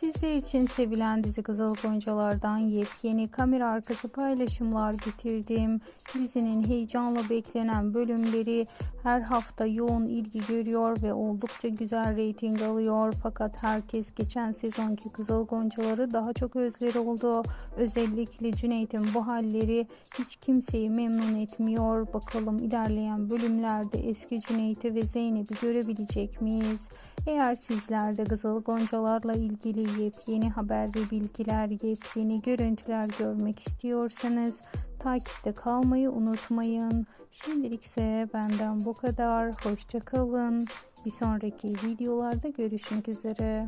Sizler için sevilen dizi Kızıl Goncalar'dan yepyeni kamera arkası paylaşımlar getirdim. Dizinin heyecanla beklenen bölümleri her hafta yoğun ilgi görüyor ve oldukça güzel reyting alıyor. Fakat herkes geçen sezonki Kızıl Goncaları daha çok özleri oldu. Özellikle Cüneyt'in bu halleri hiç kimseyi memnun etmiyor. Bakalım ilerleyen bölümlerde eski Cüneyt'i ve Zeynep'i görebilecek miyiz? Eğer sizler de Kızıl Goncalarla ilgili yepyeni haber ve bilgiler, yepyeni görüntüler görmek istiyorsanız takipte kalmayı unutmayın. Şimdilik ise benden bu kadar. Hoşçakalın. Bir sonraki videolarda görüşmek üzere.